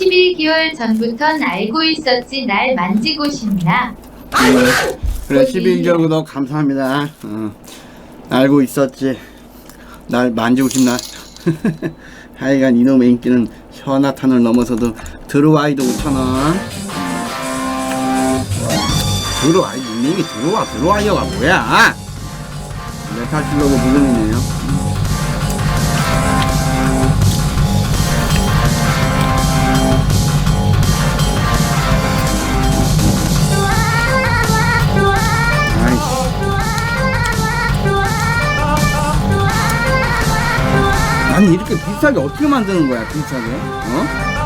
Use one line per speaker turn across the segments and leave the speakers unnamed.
11개월 전부턴 알고 있었지 날 만지고 싶나?
그래 11개월 구독 감사합니다. 어, 알고 있었지. 날 만지고 싶나? 하여간 이놈의 인기는 현아탄을 넘어서도 들어와이도 5천원. 들어와 닉네임이 들어와 들어와이어가 뭐야? 메탈 실로고 무근이네요. 아니 이렇게 비싸게 어떻게 만드는 거야 비싸게? 어?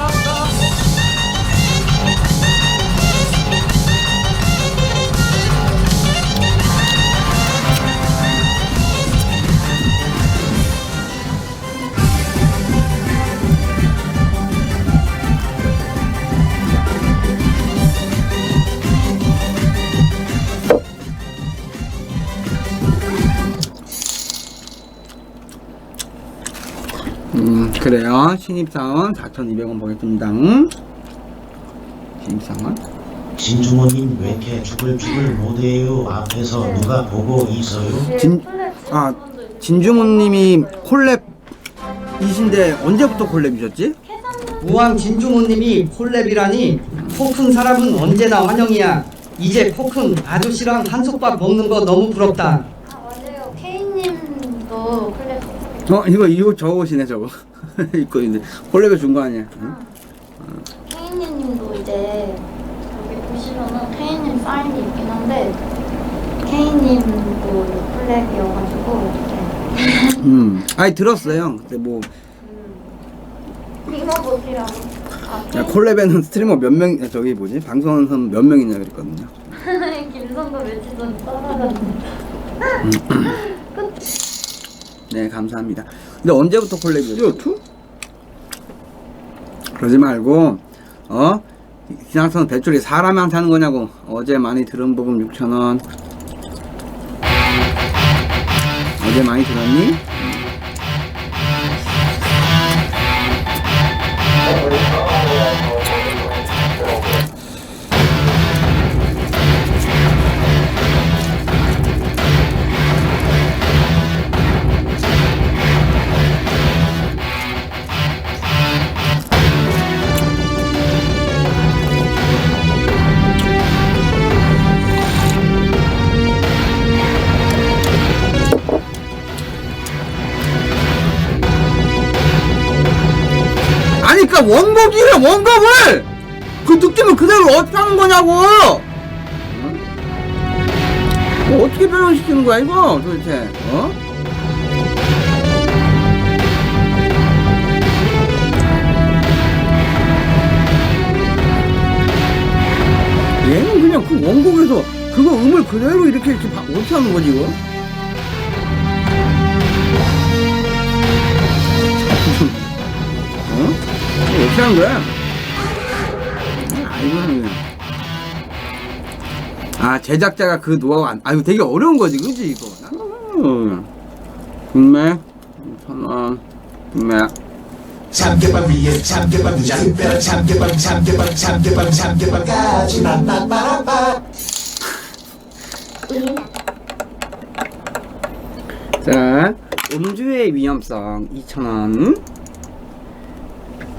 그래요 신입사원 4,200원 보겠습니다 응? 신입사원
진중호님 왜 이렇게 죽을 죽을 못해요? 앞에서 누가 보고 있어요?
진, 아 진중훈님이 콜랩이신데 언제부터 콜랩이셨지?
우왕 진중호님이 콜랩이라니 포큰 사람은 언제나 환영이야. 이제 포큰 아저씨랑 한솥밥 먹는 거 너무 부럽다.
아 맞아요. 케이님도 플랫
어 이거 이거 저 옷이네 저거 입고 있는데. 콜랩에 준거 아니야? 응?
케이님도 이제 여기 보시면은 케이님 사인이 있긴 한데 케이님도 플랫이어가지고 이렇게.
음. 아니 들었어요 그때 뭐.
핑거봇이랑 아
야, 콜랩에는 스트리머 몇 명, 저기 뭐지? 방송하는 사람 몇 명이냐 그랬거든요.
김선도 며칠 전에 따라갔는데
네, 감사합니다. 근데 언제부터 콜랩이었죠? 투? 그러지 말고, 어? 지나선 배출이 사람한테 하는 거냐고. 어제 많이 들은 부분 6,000원. 어제 많이 들었니? 그니까 원곡이래, 원곡을! 그 느낌을 그대로 어떻게 하는 거냐고! 뭐 어떻게 변형시키는 거야, 이거, 도대체, 어? 얘는 그냥 그 원곡에서 그거 음을 그대로 이렇게 이렇게 바- 어떻게 하는 거지, 이거? 어떻게 하는 거야? 아, 그냥. 아, 제작자가 그 노하우 안, 아, 이거 되게 어려운 거지, 그지, 이거? 음. 분매, 천원, 분매.
참깨밥 위에 참깨밥 두장 참깨밥 참깨밥 참깨밥 참깨밥까지 만만만한밥
자, 음주의 위험성 2,000원.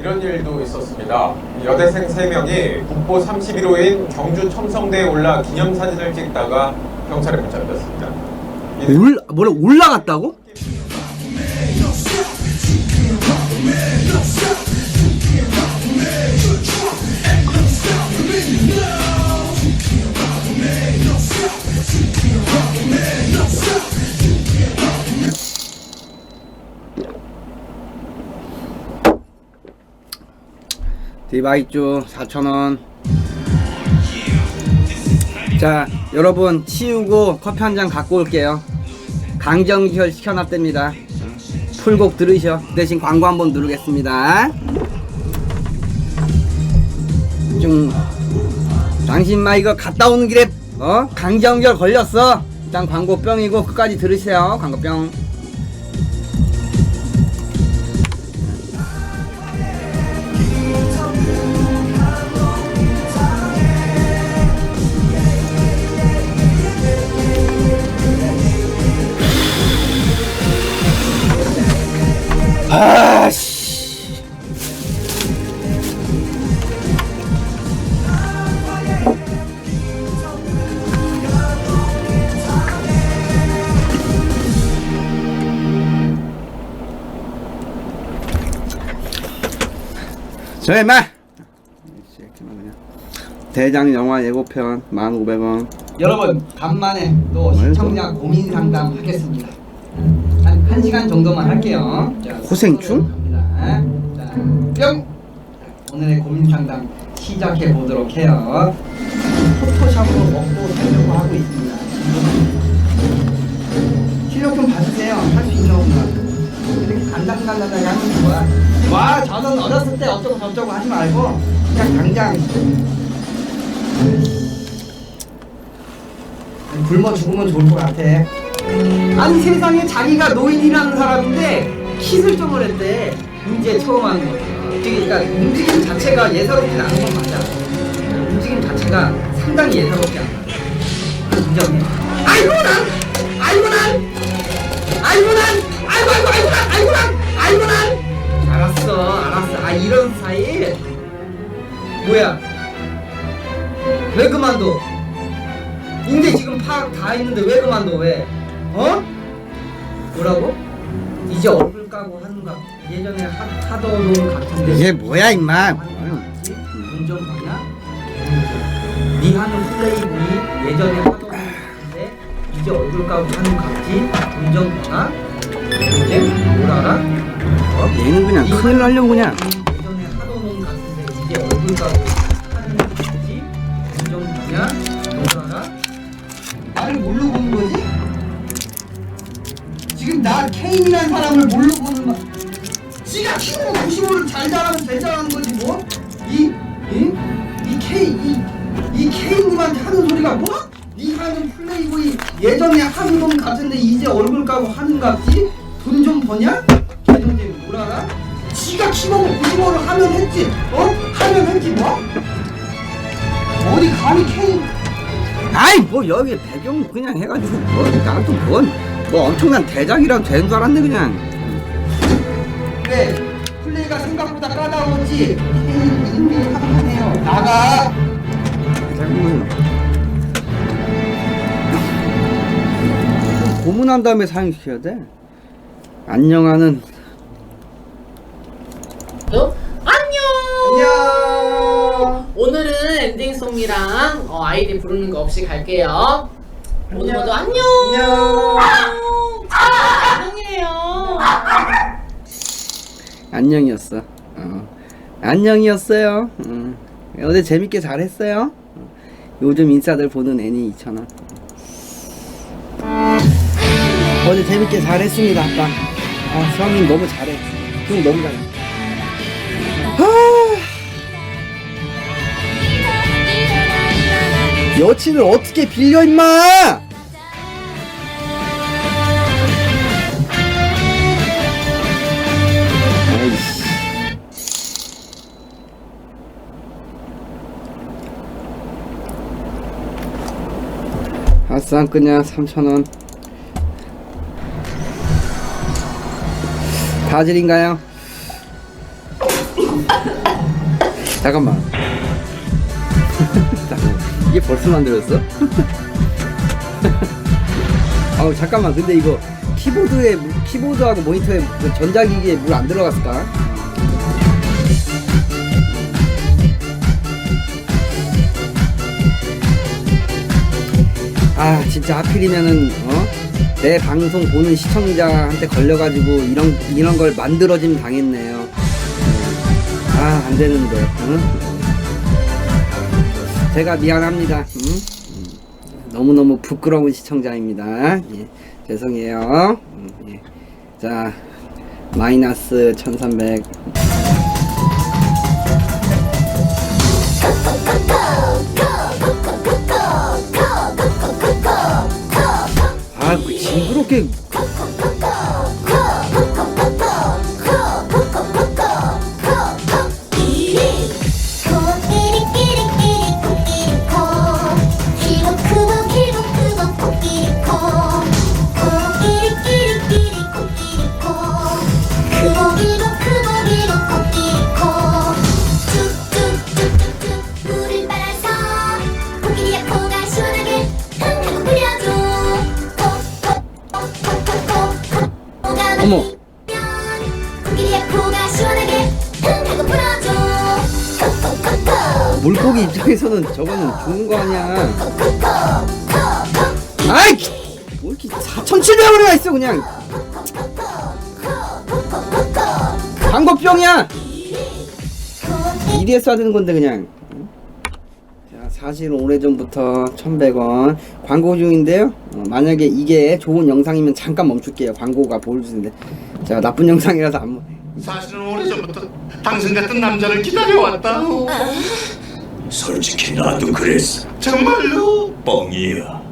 이런 일도 있었습니다. 여대생 3명이 국보 31호인 경주 첨성대에 올라 기념사진을 찍다가 경찰에 붙잡혔습니다. 이
올, 뭐라, 올라갔다고? 디바이쭈 4,000원. 자, 여러분 치우고 커피 한 잔 갖고 올게요. 강정결 시켜놨답니다. 풀곡 들으셔. 대신 광고 한번 누르겠습니다. 좀 당신 마 이거 갔다 오는 길에 어 강정결 걸렸어. 일단 광고 뿅이고 끝까지 들으세요. 광고 뿅. 아씨. 저의 말. 대장 영화 예고편 1,500원.
여러분 간만에 또 시청자 고민 상담 하겠습니다. 한 1시간 정도만 할게요. 자? 갑니다. 자, 뿅! 자, 오늘의 고민 상담 시작해 보도록 해요. 포토샵으로 먹고 살려고 하고 있습니다. 실력 좀 봐주세요. 할 수 있나 없나. 이렇게 간당간당하게 하는 거야. 와, 저는 어렸을 때 어쩌고 저쩌고 하지 말고 그냥 당장 굶어 죽으면 좋을 것 같아. 아니 세상에 자기가 노인이라는 사람인데 기술적을 했대. 이제 처음 하는 거. 그러니까 움직임 자체가 예사롭지 않은 건 맞아. 움직임 자체가 상당히 예사롭지 않아. 인정해. 아이고 난, 아이고 난, 아이고 난, 아이고 아이고 아이고 난, 아이고 난, 아이고 난. 알았어, 알았어. 아 이런 사이. 뭐야? 왜 그만둬? 이제 지금 파악 다 했는데 왜 그만둬 왜? 어? 뭐라고? 이제 얼굴 까고 하는가? 예전에 하, 놈 같은데
이게 뭐야 임마?
운전 뭐냐? 네 하는 플레이북이 예전에 하던 놈 같은데 이제 얼굴 까고 하는 같지? 운전 뭐나? 이제 뭘 알아? 어?
얘는 그냥 큰일 날려고 그냥.
예전에 놈 같은데 이제 얼굴 까고 나 케인이라는 사람을 뭘로 보는 거? 지가 키우고 95를 잘 자라면 잘 자라는 거지 뭐? 이, 이, 이 케인, 이, 이 케인님한테 하는 소리가 뭐? 네 하는 플레이보이 예전에 하는 놈 같은데 이제 얼굴 까고 하는 갑지? 돈좀 버냐? 뭘 알아? 지가 키우고 95를 하면 했지, 어? 하면 했지 뭐? 어디 감히 케인
아이 뭐 여기 배경 그냥 해가지고 뭐 나도 뭔 뭐 엄청난 대작이라도 되는 줄 알았네 그냥.
그래 플레이가 생각보다 준비 하네요 나가
잠깐만요. 고문한 다음에 사용시켜야 돼. 안녕하는
어? 안녕!
안녕
오늘은 엔딩송이랑 어, 아이디 부르는 거 없이 갈게요. 모두 모두 안녕!
안녕
안녕이에요.
안녕이었어. 어. 안녕이었어요. 어. 어제 재밌게 잘했어요. 어. 요즘 인싸들 보는 애니 2,000원. 어제 재밌게 잘했습니다, 아빠. 아, 수학님 너무 잘해. 형 너무 잘해. 하... 여친을 어떻게 빌려 임마! 안 끄냐 3,000원 바질인가요? 잠깐만 잠깐만. 이게 벌써 만들었어? 아우 잠깐만 근데 이거 키보드에 물- 키보드하고 모니터에 그 전자기기에 물 안 들어갔을까? 아 진짜 하필이면은 어? 내 방송 보는 시청자한테 걸려가지고 이런 이런 걸 만들어짐 당했네요. 아 안 되는데. 응? 제가 미안합니다. 응? 너무 너무 부끄러운 시청자입니다. 예, 죄송해요. 음, 예. 자 마이너스 1300. 아, 그 징그럽게
코가 시원하게 흥 하고 풀어줘. 콕콕콕콕
물고기 입장에서는 저거는 죽는 거 아니야. 콕콕콕콕콕콕 아이 뭐 이렇게 4,700원이나 있어 그냥. 광고병이야 이리에 써야 되는 건데 그냥 사실 오래전부터 1100원. 광고 중인데요. 어, 만약에 이게 좋은 영상이면 잠깐 멈출게요. 광고가 보여주는데. 제가 나쁜 영상이라서 안 멈-
사실은 오래전부터 당신 같은 남자를 기다려왔다.
솔직히 나도 그랬어.
정말로?
뻥이야.